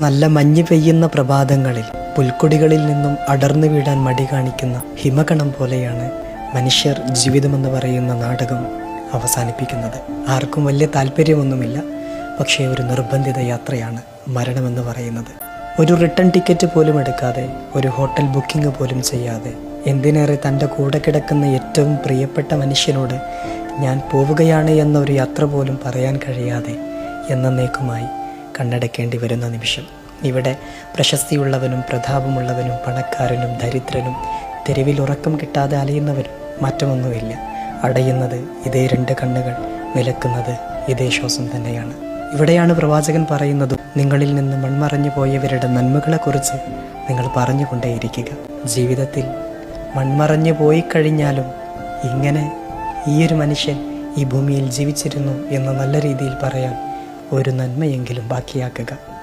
നല്ല മഞ്ഞ് പെയ്യുന്ന പ്രഭാതങ്ങളിൽ പുൽക്കൊടികളിൽ നിന്നും അടർന്നു വീടാൻ മടി കാണിക്കുന്ന ഹിമകണം പോലെയാണ് മനുഷ്യർ ജീവിതമെന്ന് പറയുന്ന നാടകം അവസാനിപ്പിക്കുന്നത്. ആർക്കും വലിയ താല്പര്യമൊന്നുമില്ല പക്ഷേ ഒരു നിർബന്ധിത യാത്രയാണ് മരണമെന്ന് പറയുന്നത്. ഒരു റിട്ടേൺ ടിക്കറ്റ് പോലും എടുക്കാതെ ഒരു ഹോട്ടൽ ബുക്കിംഗ് പോലും ചെയ്യാതെ എന്തിനേറെ തന്റെ കൂടെ കിടക്കുന്ന ഏറ്റവും പ്രിയപ്പെട്ട മനുഷ്യനോട് ഞാൻ പോവുകയാണ് എന്നൊരു യാത്ര പോലും പറയാൻ കഴിയാതെ എന്നേക്കുമായി കണ്ണടക്കേണ്ടി വരുന്ന നിമിഷം. ഇവിടെ പ്രശസ്തിയുള്ളവനും പ്രതാപമുള്ളവനും പണക്കാരനും ദരിദ്രനും തെരുവിൽ ഉറക്കം കിട്ടാതെ അലയുന്നവനും മാറ്റമൊന്നുമില്ല അടയുന്നത് ഇതേ രണ്ട് കണ്ണുകൾ നിലക്കുന്നത് ഇതേ ശ്വാസം തന്നെയാണ്. ഇവിടെയാണ് പ്രവാചകൻ പറയുന്നതും നിങ്ങളിൽ നിന്ന് മൺമറഞ്ഞു പോയവരുടെ നന്മകളെക്കുറിച്ച് നിങ്ങൾ പറഞ്ഞുകൊണ്ടേയിരിക്കുക. ജീവിതത്തിൽ മൺമറഞ്ഞു പോയി കഴിഞ്ഞാലും ഇങ്ങനെ ഈയൊരു മനുഷ്യൻ ഈ ഭൂമിയിൽ ജീവിച്ചിരുന്നു എന്ന് നല്ല രീതിയിൽ പറയാൻ ഒരു നന്മയെങ്കിലും ബാക്കിയാക്കുക.